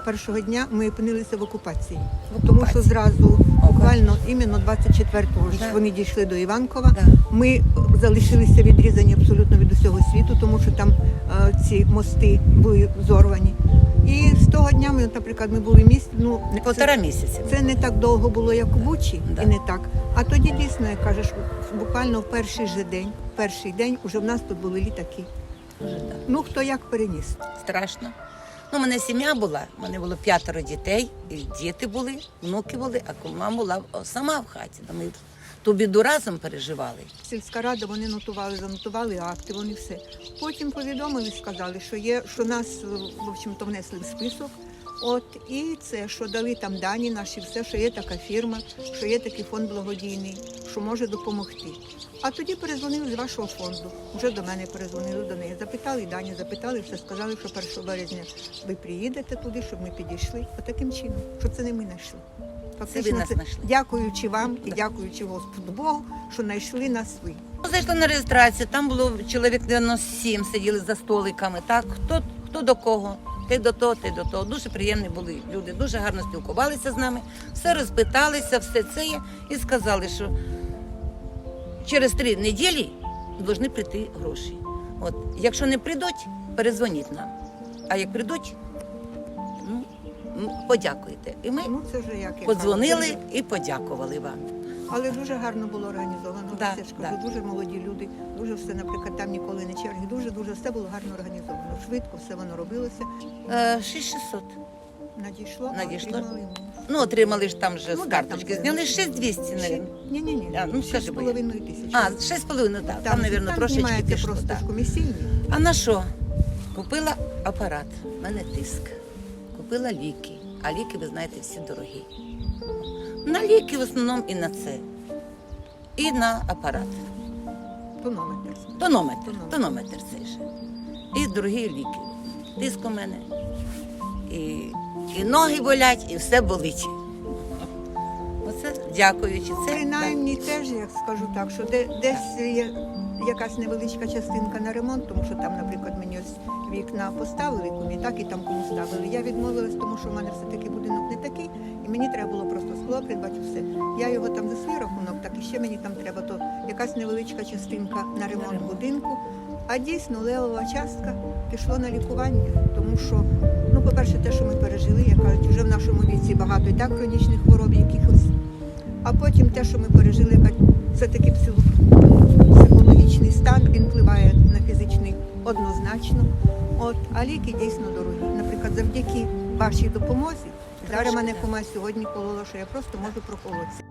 першого дня ми опинилися в окупації. В Тому що зразу, буквально іменно 24-го ж вони дійшли до Іванкова. Да. Ми залишилися відрізані абсолютно від усього світу, тому що там е, ці мости були зорвані. І з того дня ми, наприклад, ми були в місті. Ну Не Півтора місяці. це не так довго було, як у Бучі, Да. і не так. А тоді дійсно, як кажеш, буквально в перший же день, в перший день уже в нас тут були літаки. Дуже, да. Ну хто як переніс. Страшно. Ну, у мене сім'я була, у мене було п'ятеро дітей, і діти були, внуки були, а кума була сама в хаті. Ми ту біду разом переживали. Сільська рада вони нотували, занотували акти, вони все. Потім повідомили, сказали, що є, що нас в общем-то внесли в список. От і це, що дали там дані наші, все, що є така фірма, що є такий фонд благодійний, що може допомогти. А тоді перезвонили з вашого фонду. Вже до мене перезвонили до неї. Запитали дані, запитали, все сказали, що 1 березня ви приїдете туди, щоб ми підійшли. Отаким чином, що це не ми знайшли. Це ви нас знайшли. дякуючи вам і дякуючи Господу Богу, що знайшли нас ви. Ну, Зайшли на реєстрацію, там було чоловік 97, сиділи за столиками. Так, хто, хто до кого? Ти до того, ти до того. Дуже приємні були люди, дуже гарно спілкувалися з нами, все розпиталися, все це є, і сказали, що через три неділі повинні прийти гроші. От, якщо не прийдуть, перезвоніть нам. А як прийдуть, ну, подякуйте. І ми Ну це вже як подзвонили і подякували вам. Але дуже гарно було організовано. Да, все ж кажу, да. дуже молоді люди, дуже все, наприклад, там ніколи не черги. Дуже дуже все було гарно організовано. Швидко все воно робилося. Е, 6600. Надійшло, Надійшло. отримали. Ну, отримали ж там же Ну, з карточки. там Зняли 6200, навіть. Ні, ні, ні. А, ну, скажи, з бо я- половиною тисячі. А, 6,5, так. Там, мабуть, трошечки пішло. просто Так. ж комісійні. А на що? Купила апарат, в мене тиск. Купила ліки. А ліки, ви знаєте, всі дорогі. На ліки в основному і на це. І на апарат. Тонометр. Тонометр. Тонометр. Цей же. І другі ліки. Тиск у мене. І, і ноги болять, і все болить. Оце дякуючи. Це Принаймні як скажу так, що де, десь є якась невеличка частинка на ремонт, тому що там, наприклад, мені ось вікна поставили кумі, так і там кому ставили. Я відмовилась, тому що в мене все-таки будинок не такий, і мені треба було просто скло придбати все. Я його там за свій рахунок, так і ще мені там треба, то якась невеличка частинка на ремонт будинку. А дійсно левова частка пішло на лікування, тому що, ну, по-перше, те, що ми пережили, як кажуть, вже в нашому віці багато і так хронічних хвороб якихось. А потім те, що ми пережили, це такий психологічний стан, він впливає на фізичний однозначно. От, а ліки дійсно дорогі. Наприклад, завдяки вашій допомозі зараз мене кума сьогодні колола, що я просто можу проколотися.